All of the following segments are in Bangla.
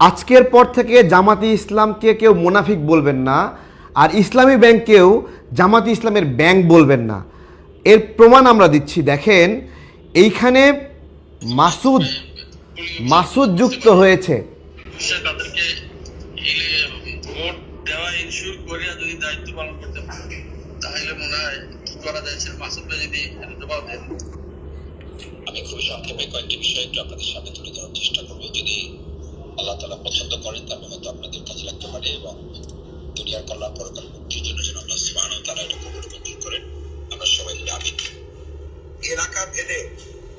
আজকের পর থেকে জামাতি ইসলামকে কেউ মোনাফিক বলবেন না আর ইসলামী ব্যাংককেও জামাতি ইসলামের ব্যাংক বলবেন না। এর প্রমাণ আমরা দিচ্ছি দেখেন এইখানে মাসুদ মাসুদ যুক্ত হয়েছে। আমি খুব সংক্ষেপে কয়েকটি বিষয় একটু আপনাদের সামনে তুলে ধরার চেষ্টা করব। যদি আল্লাহ তালা পছন্দ করেন তাহলে হয়তো আপনাদের কাছে লাগতে পারে এবং দুনিয়ার কল্যাণ পরকাল মুক্তির জন্য যেন আল্লাহ সুবাহ তারা এটা কবুল মঞ্জুর করেন। আমরা সবাই মিলে আমিন। এলাকা ভেদে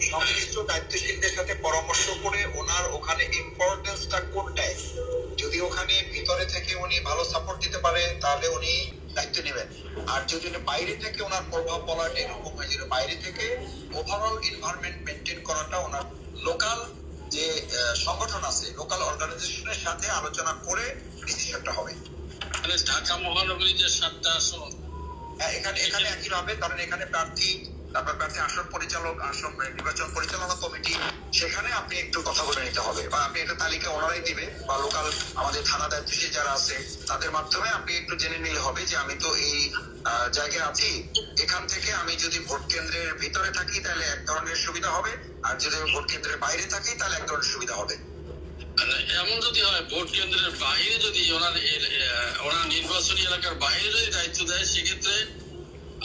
সংশ্লিষ্ট দায়িত্বশীলদের সাথে পরামর্শ করে ওনার ওখানে ইম্পর্টেন্সটা কোনটায়? যদি ওখানে ভিতরে থেকে উনি ভালো সাপোর্ট দিতে পারে, তাহলে উনি দায়িত্ব নেবেন। আর যদি বাইরে থেকে ওনার প্রভাব বলাটা এরকম হয় বাইরে থেকে ওভারঅল এনভায়রনমেন্ট মেনটেন করাটা ওনার লোকাল যে সংগঠন আছে লোকাল অর্গানাইজেশনের সাথে আলোচনা করে ডিসিশনটা হবে। ঢাকা মহানগরী যে সাতটা আসন হ্যাঁ, এখানে এখানে একই হবে কারণ এখানে প্রার্থী তারপর প্রার্থী আসন পরিচালক, আসন নির্বাচন পরিচালনা কমিটি, সেখানে আপনি একটু কথা বলে নিতে হবে বা আপনি একটা তালিকা ওনারাই দিবে বা লোকাল আমাদের থানা দায়িত্বশীল যারা আছে, তাদের মাধ্যমে আপনি একটু জেনে নিলে হবে যে আমি তো এই জায়গায় আছি। এখান থেকে আমি যদি ভোট কেন্দ্রের ভিতরে থাকি তাহলে এক ধরনের সুবিধা হবে, আর যদি ভোট কেন্দ্রের বাইরে থাকি তাহলে এক ধরনের সুবিধা হবে। মানে এমন যদি হয়, ভোট কেন্দ্রের বাইরে যদি ওনার ওনার নির্বাচনী এলাকার বাইরে যদি দায়িত্ব দেয়, সেক্ষেত্রে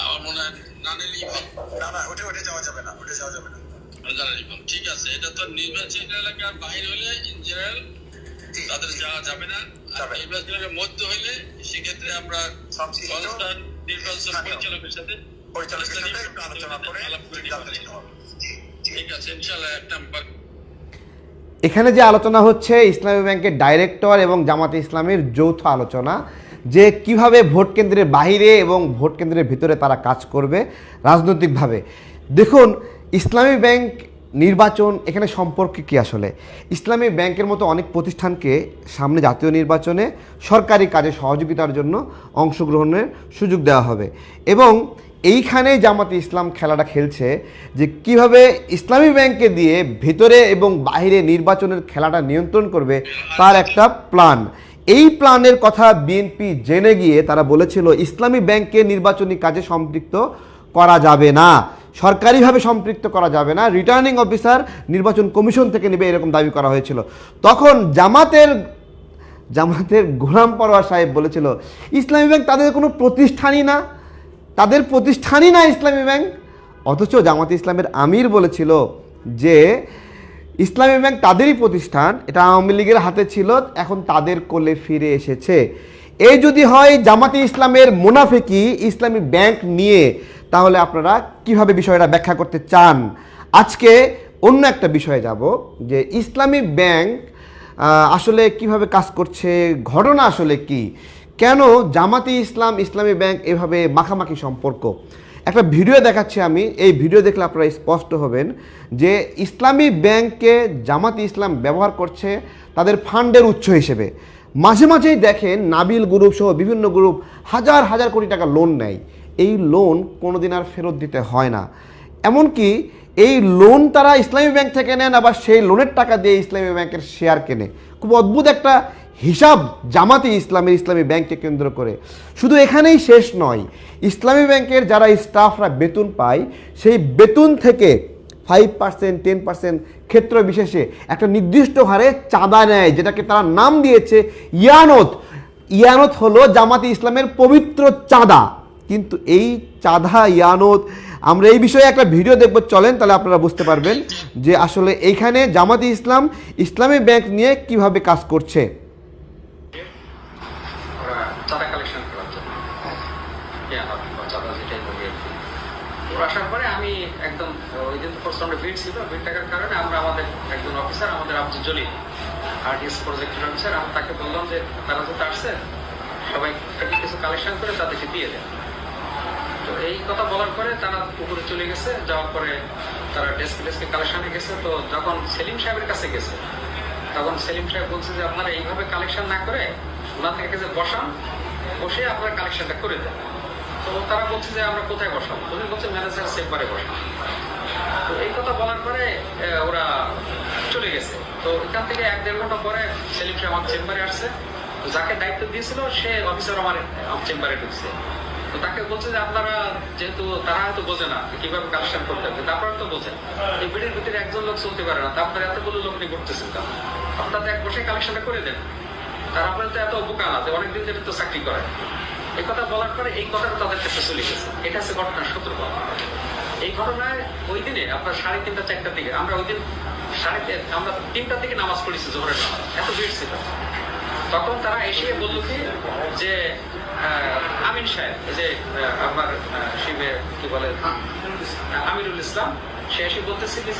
আমার মনে হয় না নিলেই না না ওটা ওটা যাওয়া যাবে না ওটা যাওয়া যাবে না। জানালি ভালো। ঠিক আছে এটা তো নির্বাচনী এলাকার বাইরে হলে ইন জেনারেল তাদের যাওয়া যাবে না। আর নির্বাচনের মধ্যে হইলে সেক্ষেত্রে আমরা সংস্থার নির্বাচন পরিচালকের সাথে পরিচালকের সাথে আলোচনা করে আলাপ করে সিদ্ধান্ত নিতে নিতে হবে। হবে জি জি। ঠিক আছে ইনশাল্লাহ একটা এখানে যে আলোচনা হচ্ছে ইসলামী ব্যাংকের ডাইরেক্টর এবং জামাতে ইসলামের যৌথ আলোচনা যে কীভাবে ভোট কেন্দ্রের বাইরে এবং ভোট কেন্দ্রের ভিতরে তারা কাজ করবে রাজনৈতিকভাবে। দেখুন, ইসলামী ব্যাংক নির্বাচন এখানে সম্পর্কে কি আসলে? ইসলামী ব্যাংকের মতো অনেক প্রতিষ্ঠানকে সামনে জাতীয় নির্বাচনে সরকারি কাজে সহযোগিতার জন্য অংশগ্রহণের সুযোগ দেওয়া হবে। এবং এইখানে জামাতে ইসলাম খেলাটা খেলছে যে কীভাবে ইসলামী ব্যাংকে দিয়ে ভেতরে এবং বাইরে নির্বাচনের খেলাটা নিয়ন্ত্রণ করবে তার একটা প্ল্যান এই প্ল্যানের কথা বিএনপি জেনে গিয়ে তারা বলেছিল, ইসলামী ব্যাংকে নির্বাচনী কাজে সম্পৃক্ত করা যাবে না। সরকারিভাবে সম্পৃক্ত করা যাবে না। রিটার্নিং অফিসার নির্বাচন কমিশন থেকে নেবে, এরকম দাবি করা হয়েছিল। তখন জামাতের জামাতের গোলাম পরোয়ার সাহেব বলেছিল, ইসলামী ব্যাংক তাদের কোনো প্রতিষ্ঠানই না। তাদের প্রতিষ্ঠানই না ইসলামী ব্যাংক। অথচ জামাতে ইসলামের আমির বলেছিল যে ইসলামী ব্যাংক তাদেরই প্রতিষ্ঠান, এটা আওয়ামী লীগের হাতে ছিল, এখন তাদের কোলে ফিরে এসেছে। এই যদি হয় জামাতে ইসলামের মুনাফিকি, ইসলামী ব্যাংক নিয়ে, তাহলে আপনারা কীভাবে বিষয়টা ব্যাখ্যা করতে চান? আজকে অন্য একটা বিষয়ে যাব, যে ইসলামী ব্যাংক আসলে কীভাবে কাজ করছে, ঘটনা আসলে কি? কেন জামাতি ইসলাম, ইসলামী ব্যাংক এভাবে মাখামাখি সম্পর্ক? একটা ভিডিও দেখাচ্ছি আমি। এই ভিডিও দেখলে আপনারা স্পষ্ট হবেন যে ইসলামী ব্যাংককে জামাতে ইসলাম ব্যবহার করছে তাদের ফান্ডের উৎস হিসেবে। মাঝে মাঝেই দেখেন নাবিল গ্রুপ সহ বিভিন্ন গ্রুপ হাজার হাজার কোটি টাকা লোন নেয়। এই লোন কোনোদিন আর ফেরত দিতে হয় না। এমনকি এই লোন তারা ইসলামী ব্যাংক থেকে নেন, আবার সেই লোনের টাকা দিয়ে ইসলামী ব্যাংকের শেয়ার কেনে। খুব অদ্ভুত একটা হিসাব জামাতি ইসলামের ইসলামী ব্যাংককে কেন্দ্র করে। শুধু এখানেই শেষ নয়, ইসলামী ব্যাংকের যারা স্টাফরা বেতন পায়, সেই বেতন থেকে ফাইভ পার্সেন্ট টেন পার্সেন্ট ক্ষেত্র বিশেষে একটা নির্দিষ্ট হারে চাঁদা নেয়, যেটাকে তারা নাম দিয়েছে ইয়ানত। ইয়ানত হলো জামাতি ইসলামের পবিত্র চাঁদা। কিন্তু এই চাঁদা, ইয়ানত, আমরা এই বিষয়ে একটা ভিডিও দেখব। চলেন তাহলে আপনারা বুঝতে পারবেন যে আসলে এইখানে জামাতি ইসলাম, ইসলামী ব্যাংক নিয়ে কীভাবে কাজ করছে ওরা চাঁদা কালেকশন করার জন্য ইয়া হবে, বা চাঁদা যেটাই বলি আর কি। ওরা আসার পরে আমি একদম ওই দিন তো প্রচণ্ড ভিড় ছিল ভিড় থাকার কারণে আমরা আমাদের একজন অফিসার আমাদের আব্দুল জলিল আরটিএস প্রজেক্টের অফিসার আমি তাকে বললাম যে তারা যেটা আসছে সবাই কিছু কালেকশন করে তাদেরকে দিয়ে দেন তো এই কথা বলার পরে তারা উপরে চলে গেছে, যাওয়ার পরে তারা ডেস্ক ডেস্কে কালেকশনে গেছে। তো যখন সেলিম সাহেবের কাছে গেছে, তখন সেলিম সাহেব বলছে যে আপনারা এইভাবে কালেকশন না করে ওনার থেকে যে বসান, বসে আপনারা কালেকশনটা করে দেন। তো তারা বলছে যে আমরা কোথায় বসাবো? উনি বলছে ম্যানেজার চেম্বারে বসান তো এই কথা বলার পরে ওরা চলে গেছে। তো এখান থেকে এক দেড় ঘণ্টা পরে সেলিম সাহেব আমার চেম্বারে আসছে। তো যাকে দায়িত্ব দিয়েছিল, সে অফিসার আমার চেম্বারে ঢুকছে। তো তাকে বলছে যে, আপনারা যেহেতু, তারা হয়তো বোঝে না কীভাবে কালেকশন করতে হবে আপনারা তো বোঝেন। এই বিড়ির ভিতরে একজন লোক চলতে পারে না তারপরে এতগুলো লোক নিয়ে করতেছেন কেন? আপনারা এক বসে কালেকশনটা করে দেন। তারা আপনার তো এত বোকা না অনেকদিন ধরে তো চাকরি করে এই কথা বলার পরে এই কথাটা তাদের কাছে চলে গেছে। এটা হচ্ছে ঘটনার সূত্রপাত। এই ঘটনায় ওই দিনে আপনার সাড়ে তিনটা, চারটার দিকে, আমরা ওই দিন সাড়ে আমরা তিনটার দিকে নামাজ পড়েছি জোহরের নামাজ। এত ভিড় ছিল। তখন তারা এসে বলল কি যে আমিন সাহেব যে আমার শিবের শিবে কি বলে আমিরুল ইসলাম সে এসে বলতেছে যে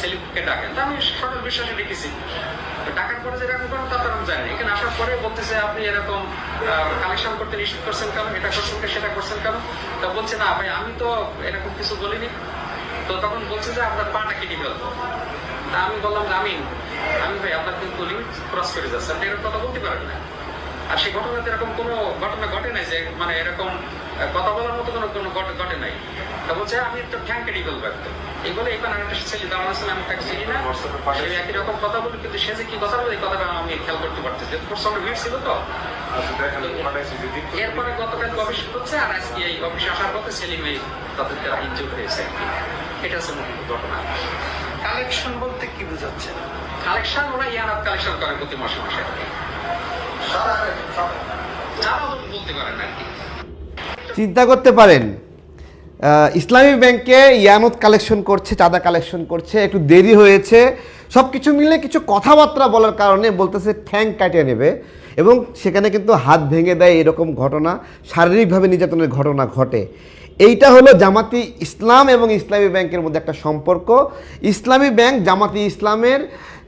সেলিমকে ডাকেন তা আমি বিশ্বাসে ডাকার পরে যেরকম করেন তারপর আমি জানি এখানে আসার পরে বলতেছে আপনি এরকম কালেকশন করতে নিষেধ করছেন কেন? এটা করছেন কেন, সেটা করছেন কেন? তা বলছে না ভাই আমি তো এরকম কিছু বলিনি। তো তখন বলছে যে আপনার পাটা কেটে ফেলব তা আমি বললাম যে আমি আমি ভাই আপনার কিন্তু লিমিট ক্রস করে যাচ্ছে। এরকম কথা বলতে পারেন না। আর সেই ঘটনাতে এরকম কোনো ঘটনা ঘটে নাই যে মানে এরকম কথা বলার মতো কোনো কোনো ঘটে ঘটে নাই। তা বলছে আমি তো ঠ্যাং কেটে ফেলব একদম। এই বলে এখানে একটা ছেলে দাঁড়ানো ছিল আমি তাকে চিনি না। সে একই রকম কথা বলি কিন্তু সে যে কি কথা বলে এই কথাটা আমি খেয়াল করতে পারতেছি প্রচণ্ড ভিড় ছিল তো? এরপরে গতকাল অফিস হচ্ছে আর আজকে এই অফিসে আসার পথে সেলিম এই তাদের দ্বারা ইনজুর হয়েছে এটা হচ্ছে মূল ঘটনা। কালেকশন বলতে কি বোঝাচ্ছে? কালেকশন ওরা ইয়ানাত কালেকশন করে প্রতি মাসে মাসে। আর বলতে পারেন আর কি। চিন্তা করতে পারেন। ইসলামী ব্যাংকে ইয়ানত কালেকশন করছে, চাঁদা কালেকশন করছে, একটু দেরি হয়েছে। সব কিছু মিলে কিছু কথাবার্তা বলার কারণে বলতেছে ঠ্যাং কাটিয়ে নেবে। এবং সেখানে কিন্তু হাত ভেঙে দেয় এরকম ঘটনা, শারীরিকভাবে নির্যাতনের ঘটনা ঘটে। এইটা হলো জামাতি ইসলাম এবং ইসলামী ব্যাংকের মধ্যে একটা সম্পর্ক। ইসলামী ব্যাংক জামাতি ইসলামের,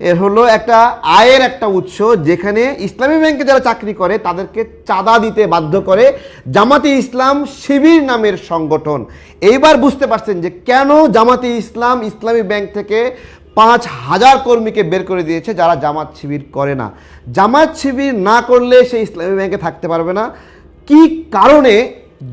এর হলো একটা আয়ের একটা উৎস যেখানে ইসলামী ব্যাংকে যারা চাকরি করে তাদেরকে চাঁদা দিতে বাধ্য করে জামাতি ইসলাম শিবির নামের সংগঠন। এইবার বুঝতে পারছেন যে কেন জামাতি ইসলাম ইসলামী ব্যাংক থেকে পাঁচ হাজার কর্মীকে বের করে দিয়েছে যারা জামাত শিবির করে না। জামাত শিবির না করলে সে ইসলামী ব্যাংকে থাকতে পারবে না। কি কারণে?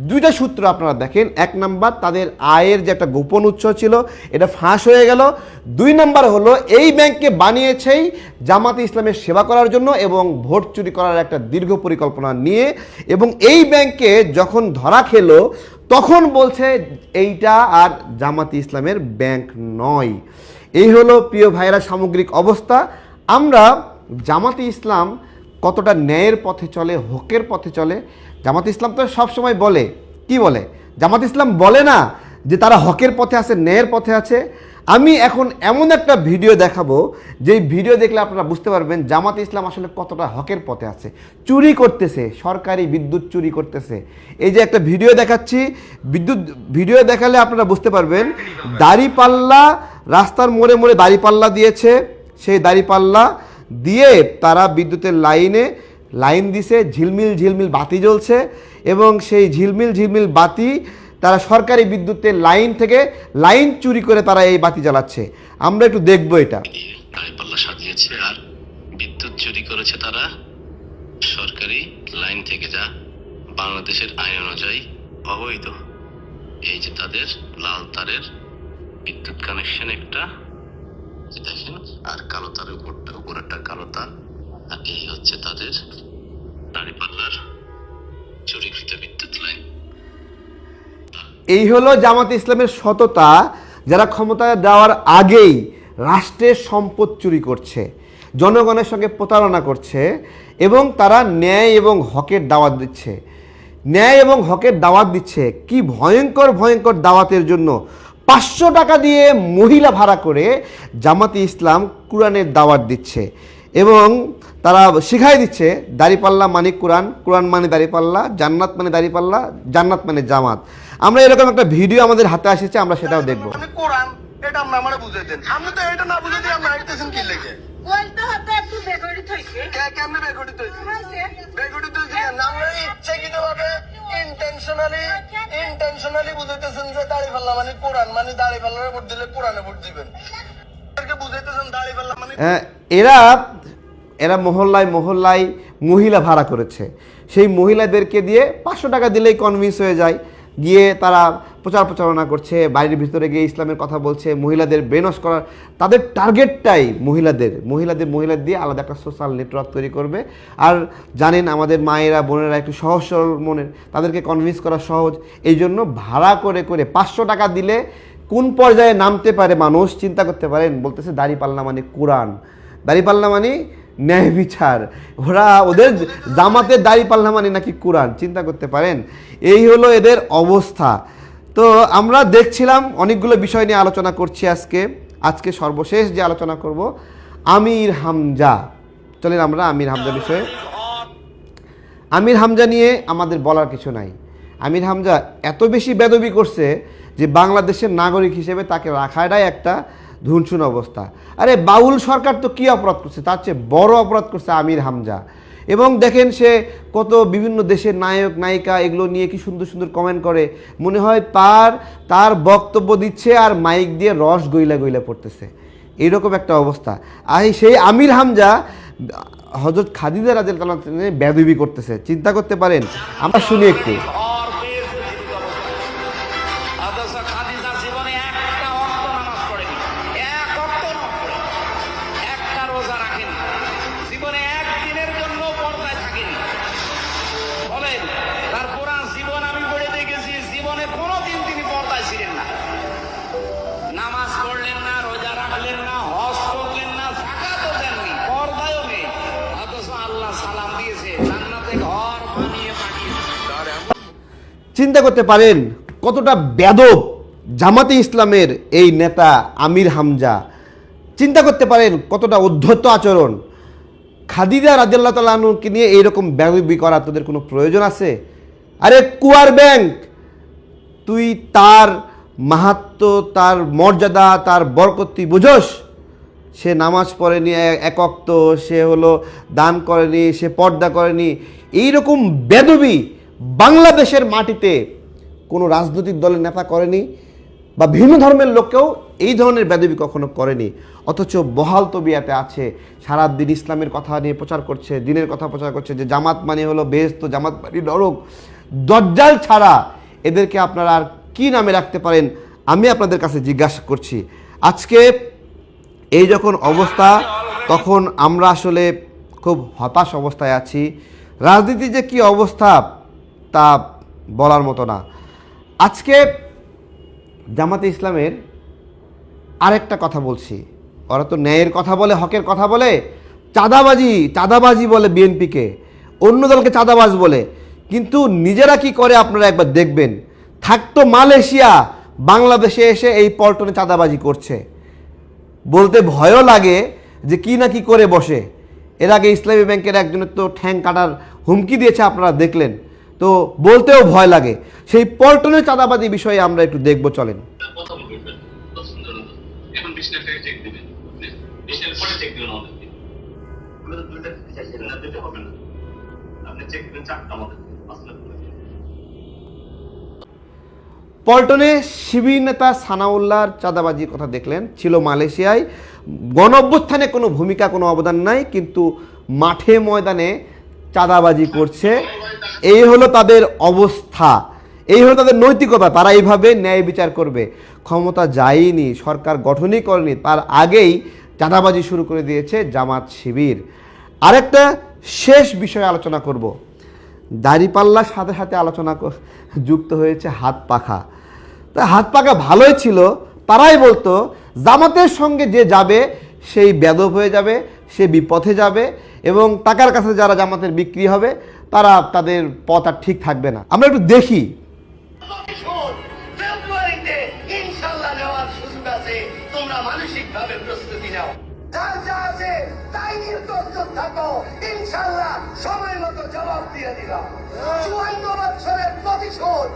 দুইটা সূত্র আপনারা দেখেন। এক নাম্বার, তাদের আয়ের যে একটা গোপন উৎস ছিল, এটা ফাঁস হয়ে গেল। দুই নাম্বার হলো, এই ব্যাংককে বানিয়েছেই জামাতে ইসলামের সেবা করার জন্য এবং ভোট চুরি করার একটা দীর্ঘ পরিকল্পনা নিয়ে এবং এই ব্যাংকে যখন ধরা খেলো, তখন বলছে এইটা আর জামাতে ইসলামের ব্যাংক নয়। এই হলো প্রিয় ভাইরা সামগ্রিক অবস্থা। আমরা জামাতি ইসলাম কতটা ন্যায়ের পথে চলে, হকের পথে চলে? জামাত ইসলাম তো সব সময় বলে। কি বলে? জামাত ইসলাম বলে না যে তারা হকের পথে আছে, ন্যায়ের পথে আছে। আমি এখন এমন একটা ভিডিও দেখাবো, যেই ভিডিও দেখলে আপনারা বুঝতে পারবেন জামাত ইসলাম আসলে কতটা হকের পথে আছে। চুরি করতেছে, সরকারি বিদ্যুৎ চুরি করতেছে। এই যে একটা ভিডিও দেখাচ্ছি, বিদ্যুৎ ভিডিও দেখালে আপনারা বুঝতে পারবেন, দাড়িপাল্লা রাস্তার মোড়ে মোড়ে দাড়িপাল্লা দিয়েছে। সেই দাড়িপাল্লা দিয়ে তারা বিদ্যুতের লাইনে লাইন দিছে, ঝিলমিল ঝিলমিল বাতি জ্বলছে এবং সেই ঝিলমিল ঝিলমিল বাতি তারা সরকারি বিদ্যুতের লাইন থেকে লাইন চুরি করে তারা এই বাতি জ্বালাচ্ছে। আমরা একটু দেখব এটা। দাঁড়িপাল্লা সাজিয়েছে আর বিদ্যুৎ চুরি করেছে তারা। সরকারি লাইন থেকে যা বাংলাদেশের আইন অনুযায়ী অবৈধ। এই যে তাদের লাল তারের বিদ্যুৎ কানেকশন একটা। দেখেন, আর কালো তারের উপরটা উপর একটা কালো তার। আর এই হচ্ছে তাদের দাঁড়িপাল্লার চুরিকৃত বিদ্যুৎ লাইন এই হলো জামাত ইসলামের সততা, যারা ক্ষমতায় দেওয়ার আগেই রাষ্ট্রের সম্পদ চুরি করছে, জনগণের সঙ্গে প্রতারণা করছে, এবং তারা ন্যায় এবং হকের দাওয়াত দিচ্ছে। ন্যায় এবং হকের দাওয়াত দিচ্ছে। কি ভয়ঙ্কর ভয়ঙ্কর দাওয়াতের জন্য পাঁচশো টাকা দিয়ে মহিলা ভাড়া করে জামাতি ইসলাম কোরআনের দাওয়াত দিচ্ছে এবং তারা শিখাই দিচ্ছে, দাড়িপাল্লা মানে কোরআন কোরআন মানে দাড়িপাল্লা, জান্নাত মানে দাড়িপাল্লা, জান্নাত মানে জামাত। আমরা এরকম একটা ভিডিও আমাদের হাতে এসেছে আমরা সেটাও দেখব। মানে কোরআন, এটা আমরা বুঝাই দেন আপনি তো এটা না বুঝে আমরা কি লেগে? বলতে হতো একটু বেগরিত হয়েছে কে- কেমনে বেগটিত হয়েছে। হয়েছে। বেগটিত আমরা ইচ্ছাকৃত ভাবে ইন্টেনশনালি ইন্টেনশনালি বুঝাইতেছেন যে দাড়ি পাল্লা মানে কোরআন মানে দাড়ি পাল্লার ভোট দিলে কোরআনে ভোট দিবেন। বুঝাইতেছেন দাড়ি পাল্লা মানে এরা এরা মহল্লায় মহল্লায় মহিলা ভাড়া করেছে। সেই মহিলাদেরকে দিয়ে পাঁচশো টাকা দিলেই কনভিন্স হয়ে যায়। গিয়ে তারা প্রচার প্রচারণা করছে, বাইরের ভিতরে গিয়ে ইসলামের কথা বলছে, মহিলাদের ব্রেনস করার, তাদের টার্গেটটাই মহিলাদের। মহিলাদের মহিলাদের দিয়ে আলাদা একটা সোশ্যাল নেটওয়ার্ক তৈরি করবে। আর জানেন আমাদের মায়েরা, বোনেরা একটু সহজ সরল মনের, তাদেরকে কনভিন্স করা সহজ। এই জন্য ভাড়া করে করে পাঁচশো টাকা দিলে কোন পর্যায়ে নামতে পারে মানুষ, চিন্তা করতে পারেন, বলতেছে দাড়িপাল্লা মানে কোরআন। দাড়িপাল্লা মানে ন্যায় বিচার। ওরা ওদের জামাতের দাড়িপাল্লা মানে নাকি কোরআন? চিন্তা করতে পারেন? এই হলো এদের অবস্থা। তো আমরা দেখছিলাম অনেকগুলো বিষয় নিয়ে আলোচনা করছি আজকে। আজকে সর্বশেষ যে আলোচনা করব, আমির হামজা। চলেন আমরা আমির হামজা বিষয়ে। আমির হামজা নিয়ে আমাদের বলার কিছু নাই। আমির হামজা এত বেশি বেদবি করছে যে বাংলাদেশের নাগরিক হিসেবে তাকে রাখাটাই একটা ধুনসুন অবস্থা। আরে বাউল সরকার তো কী অপরাধ করছে? তার চেয়ে বড় অপরাধ করছে আমির হামজা। এবং দেখেন সে কত বিভিন্ন দেশের নায়ক, নায়িকা এগুলো নিয়ে কি সুন্দর সুন্দর কমেন্ট করে। মনে হয় তার তার বক্তব্য দিচ্ছে আর মাইক দিয়ে রস গইলা গইলা পড়তেছে। এইরকম একটা অবস্থা। আর সেই আমির হামজা হজরত খাদিজা রাজের বেদবি করতেছে। চিন্তা করতে পারেন, আমরা শুনি একটু। চিন্তা করতে পারেন কতটা বেদব জামাতে ইসলামের এই নেতা আমির হামজা। চিন্তা করতে পারেন কতটা অধ্যত্ত আচরণ। খাদিজা রাজিয়াল্লাহ তালকে নিয়ে এইরকম বেদবি করা তোদের কোনো প্রয়োজন আছে? আরে কুয়ার ব্যাংক, তুই তার মাহাত্ম, তার মর্যাদা, তার বরকত বুঝোস? সে নামাজ পড়েনি একক্ত সে হলো দান করেনি, সে পর্দা করেনি। এইরকম বেদবি বাংলাদেশের মাটিতে কোনো রাজনৈতিক দলের নেতা করেনি বা ভিন্ন ধর্মের লোককেও এই ধরনের বেদবি কখনো করেনি। অথচ বহাল তবিয়াতে আছে সারা দিন ইসলামের কথা নিয়ে প্রচার করছে, দিনের কথা প্রচার করছে যে জামাত মানে হলো বেহেস্ত জামাত মানে নরক। দজ্জাল ছাড়া এদেরকে আপনারা আর কী নামে রাখতে পারেন, আমি আপনাদের কাছে জিজ্ঞাসা করছি। আজকে এই যখন অবস্থা, তখন আমরা আসলে খুব হতাশ অবস্থায় আছি। রাজনীতি যে কি অবস্থা তা বলার মতো না। আজকে জামাতে ইসলামের আরেকটা কথা বলছি। ওরা তো ন্যায়ের কথা বলে, হকের কথা বলে, চাঁদাবাজি চাঁদাবাজি বলে বিএনপিকে। অন্য দলকে চাঁদাবাজ বলে। কিন্তু নিজেরা কি করে আপনারা একবার দেখবেন? থাকতো মালয়েশিয়া, বাংলাদেশে এসে এই পল্টনে চাঁদাবাজি করছে। বলতে ভয়ও লাগে যে কি না কি করে বসে। এর আগে ইসলামী ব্যাংকের একজনের তো ঠ্যাং কাটার হুমকি দিয়েছে, আপনারা দেখলেন। তো বলতেও ভয় লাগে। সেই পল্টনের চাঁদাবাজি বিষয়ে আমরা একটু দেখব চলেন। পল্টনে শিবির নেতা সানাউল্লাহর চাঁদাবাজির কথা দেখলেন। ছিল মালয়েশিয়ায়। গণ অভ্যুত্থানে কোনো ভূমিকা কোনো অবদান নাই কিন্তু মাঠে ময়দানে চাঁদাবাজি করছে। এই হলো তাদের অবস্থা। এই হলো তাদের নৈতিকতা। তারা এইভাবে ন্যায় বিচার করবে। ক্ষমতা যায়নি, সরকার গঠনই করেনি। তার আগেই চাঁদাবাজি শুরু করে দিয়েছে জামাত শিবির। আরেকটা শেষ বিষয়ে আলোচনা করব। দাড়িপাল্লার সাথে সাথে আলোচনা যুক্ত হয়েছে হাত পাখা। তা হাত পাখা ভালোই ছিল। তারাই বলতো, জামাতের সঙ্গে যে যাবে সেই বেদব হয়ে যাবে সে বিপথে যাবে এবং টাকার কাছে যারা জামাতের বিক্রি হবে তারা তাদের পথ আর ঠিক থাকবে না। আমরা একটু দেখি। সময় মতো জবাব দিয়ে দিলাম চুয়ান্ন বছরের প্রতিশোধ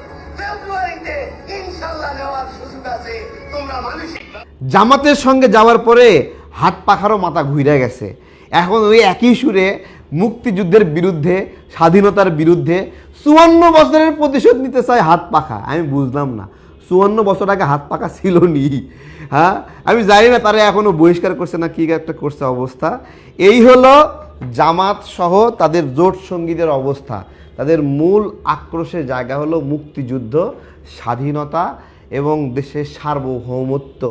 জামাতের সঙ্গে যাওয়ার পরে হাত পাখারও মাথা ঘুরে গেছে। এখন ওই একই সুরে মুক্তিযুদ্ধের বিরুদ্ধে, স্বাধীনতার বিরুদ্ধে চুয়ান্ন বছরের প্রতিশোধ নিতে চায় হাত পাখা। আমি বুঝলাম না। চুয়ান্ন বছর আগে হাত পাখা ছিল নি। হ্যাঁ? আমি জানি না তারা এখনও বহিষ্কার করছে না কী একটা করছে অবস্থা। এই হলো জামাত সহ তাদের জোট সঙ্গীদের অবস্থা। তাদের মূল আক্রোশের জায়গা হলো মুক্তিযুদ্ধ, স্বাধীনতা এবং দেশের সার্বভৌমত্ব।